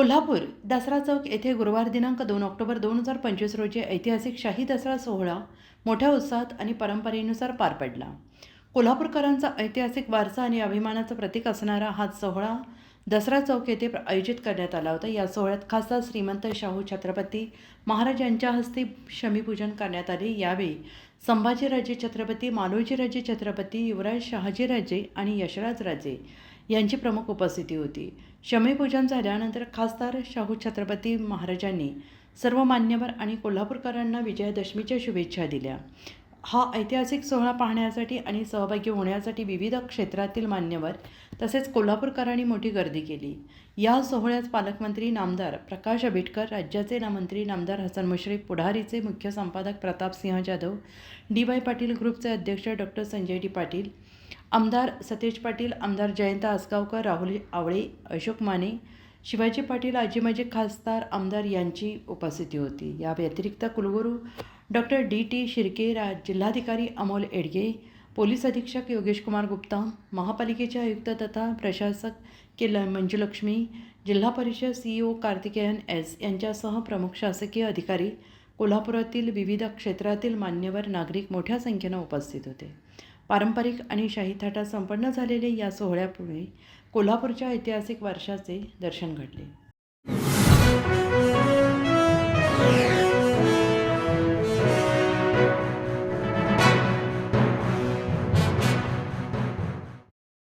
कोल्हापूर दसरा चौक येथे गुरुवार दिनांक दोन ऑक्टोबर दोन हजार पंचवीस रोजी ऐतिहासिक शाही दसरा सोहळा मोठ्या उत्साहात आणि परंपरेनुसार पार पडला. कोल्हापूरकरांचा ऐतिहासिक वारसा आणि अभिमानाचं प्रतीक असणारा हा सोहळा दसरा चौक येथे आयोजित करण्यात आला होता. या सोहळ्यात खासदार श्रीमंत शाहू छत्रपती महाराज यांच्या हस्ते शमीपूजन करण्यात आले. यावेळी संभाजीराजे छत्रपती मालोजीराजे छत्रपती युवराज शहाजीराजे आणि यशराजराजे यांची प्रमुख उपस्थिती होती. शमीपूजन झाल्यानंतर खासदार शाहू छत्रपती महाराजांनी सर्व मान्यवर आणि कोल्हापूरकरांना विजयादशमीच्या शुभेच्छा दिल्या. हा ऐतिहासिक सोहळा पाहण्यासाठी आणि सहभागी होण्यासाठी विविध क्षेत्रातील मान्यवर तसेच कोल्हापूरकरांनी मोठी गर्दी केली. या सोहळ्यात पालकमंत्री नामदार प्रकाश आंबेडकर राज्याचे ना मंत्री नामदार हसन मुश्रीफ पुढारीचे मुख्य संपादक प्रतापसिंह जाधव डी वाय पाटील ग्रुपचे अध्यक्ष डॉक्टर संजय डी पाटील आमदार सतेज पाटील आमदार जयंत आसगावकर राहुल आवळे अशोक माने शिवाजी पाटील आजी माजी खासदार आमदार यांची उपस्थिती होती. या व्यतिरिक्त कुलगुरू डॉक्टर डी टी शिर्के राज जिल्हाधिकारी अमोल एडगे पोलीस अधीक्षक योगेश कुमार गुप्ता महापालिकेचे आयुक्त तथा प्रशासक के ल मंजुलक्ष्मी जिल्हा परिषद सीईओ कार्तिकेयन एस यांच्यासह प्रमुख शासकीय अधिकारी कोल्हापुरातील विविध क्षेत्रातील मान्यवर नागरिक मोठ्या संख्येनं उपस्थित होते. पारंपरिक आणि शाही थाटात संपन्न झालेले या सोहळ्यापुढे कोल्हापूरच्या ऐतिहासिक वारशाचे दर्शन घडले.